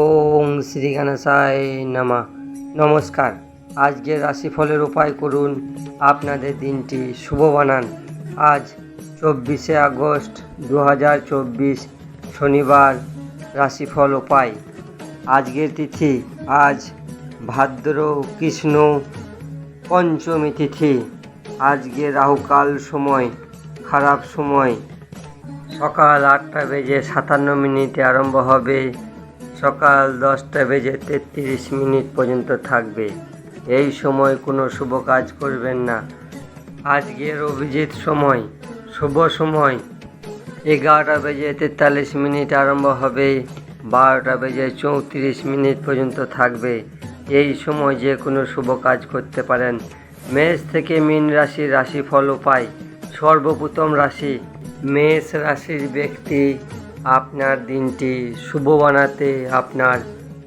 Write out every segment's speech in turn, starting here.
ওং শ্রী গণেশায় নামা। নমস্কার। আজকের রাশিফলের উপায় করুন। আপনাদের দিনটি শুভ বানান। আজ চব্বিশে আগস্ট দু হাজার চব্বিশ শনিবার রাশিফল উপায়। আজকের তিথি আজ ভাদ্র, কৃষ্ণ পঞ্চমী তিথি। আজকে রাহুকাল সময়, খারাপ সময়। সকাল আটটা বেজে সাতান্ন মিনিটে আরম্ভ হবে। সকাল দশটা বেজে তেত্রিশ মিনিট পর্যন্ত থাকবে। এই সময় কোনো শুভ কাজ করবেন না। আজকের অভিজিৎ সময়, শুভ সময়। এগারোটা বেজে তেতাল্লিশ মিনিট আরম্ভ হবে, বারোটা বেজে চৌত্রিশ মিনিট পর্যন্ত থাকবে। এই সময় যে কোনো শুভ কাজ করতে পারেন। মেষ থেকে মীন রাশির রাশিফল উপায় সর্বপ্রথম রাশি, মেষ রাশির ব্যক্তি আপনার দিনটি শুভ বানাতে আপনার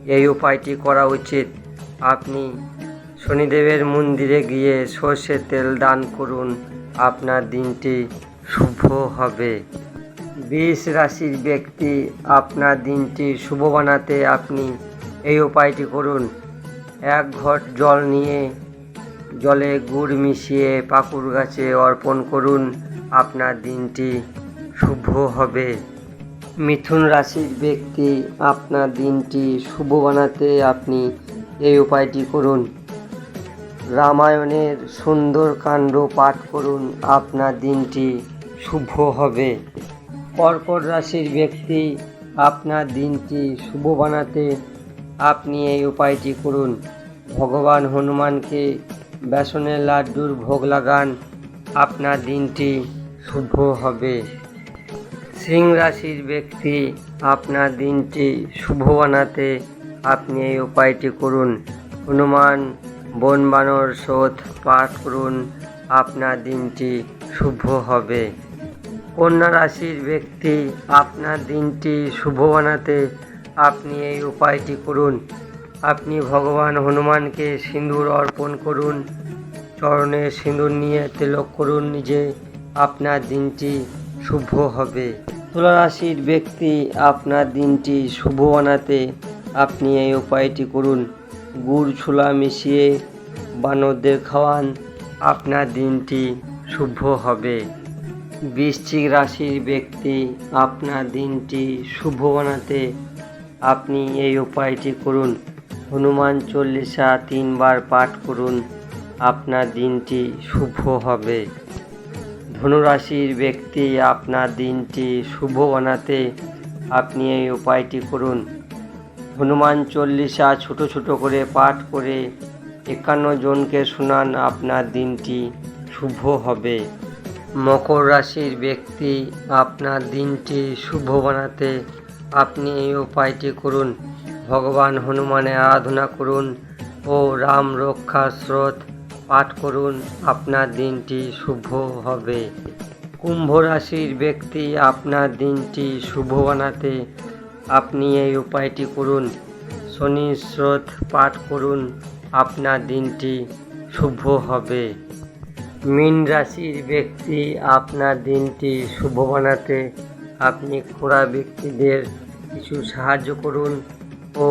এই উপায়টি করা উচিত। আপনি শনিদেবের মন্দিরে গিয়ে সর্ষের তেল দান করুন, আপনার দিনটি শুভ হবে। বিষ রাশির ব্যক্তি আপনার দিনটি শুভ বানাতে আপনি এই উপায়টি করুন। এক ঘট জল নিয়ে জলে গুড় মিশিয়ে পাকুর গাছে অর্পণ করুন, আপনার দিনটি শুভ হবে। মিথুন রাশির ব্যক্তি, আপনার দিনটি শুভ বানাতে আপনি এই উপায়টি করুন। রামায়ণের সুন্দর কাণ্ড পাঠ করুন, আপনার দিনটি শুভ হবে। কর্কট রাশির ব্যক্তি, আপনার দিনটি শুভ বানাতে আপনি এই উপায়টি করুন। ভগবান হনুমানকে বেসনের লাড্ডুর ভোগ লাগান, আপনার দিনটি শুভ হবে। সিং রাশির ব্যক্তি, আপনার দিনটি শুভ বানাতে আপনি এই উপায়টি করুন। হনুমান, বন বানর শোধ পাঠ করুন, আপনার দিনটি শুভ হবে। কন্যা রাশির ব্যক্তি, আপনার দিনটি শুভ বানাতে আপনি এই উপায়টি করুন। আপনি ভগবান হনুমানকে সিঁদুর অর্পণ করুন, চরণে সিঁদুর নিয়ে তিলক করুন, নিজে আপনার দিনটি শুভ হবে। তুলা রাশির ব্যক্তি আপনার দিনটি শুভ বানাতে আপনি এই উপায়টি করুন। গুড় ছোলা মিশিয়ে বানরদের খাওয়ান, আপনার দিনটি শুভ হবে। বৃশ্চিক রাশির ব্যক্তি আপনার দিনটি শুভ বানাতে আপনি এই উপায়টি করুন। হনুমান চল্লিশা তিনবার পাঠ করুন, আপনার দিনটি শুভ হবে। ধনুরাশির ব্যক্তি আপনার দিনটি শুভ বানাতে আপনি এই উপায়টি করুন। হনুমান চল্লিশা ছোট ছোট করে পাঠ করে একান্ন জনকে শোনান, আপনার দিনটি শুভ হবে। মকর রাশির ব্যক্তি আপনার দিনটি শুভ বানাতে আপনি এই উপায়টি করুন। ভগবান হনুমানের আরাধনা করুন ও রাম রক্ষা স্রোত পাঠ করুন, আপনার দিনটি শুভ হবে। কুম্ভ রাশির ব্যক্তি আপনার দিনটি শুভ বানাতে আপনি এই উপায়টি করুন। শনি স্রোত পাঠ করুন, আপনার দিনটি শুভ হবে। মীন রাশির ব্যক্তি আপনার দিনটি শুভ বানাতে আপনি খোড়া ব্যক্তিদের কিছু সাহায্য করুন ও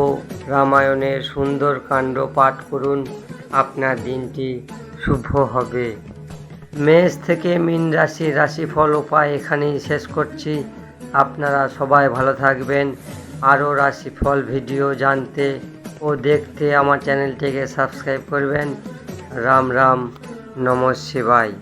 রামায়ণের সুন্দর কাণ্ড পাঠ করুন। আপনার দিনটি শুভ হবে। মেষ থেকে মিন রাশি, রাশিফল উপায় এখানেই শেষ করছি। আপনারা সবাই ভালো থাকবেন। আরও রাশিফল ভিডিও জানতে ও দেখতে আমার চ্যানেলটিকে সাবস্ক্রাইব করবেন। রাম রাম, নম শিবায়।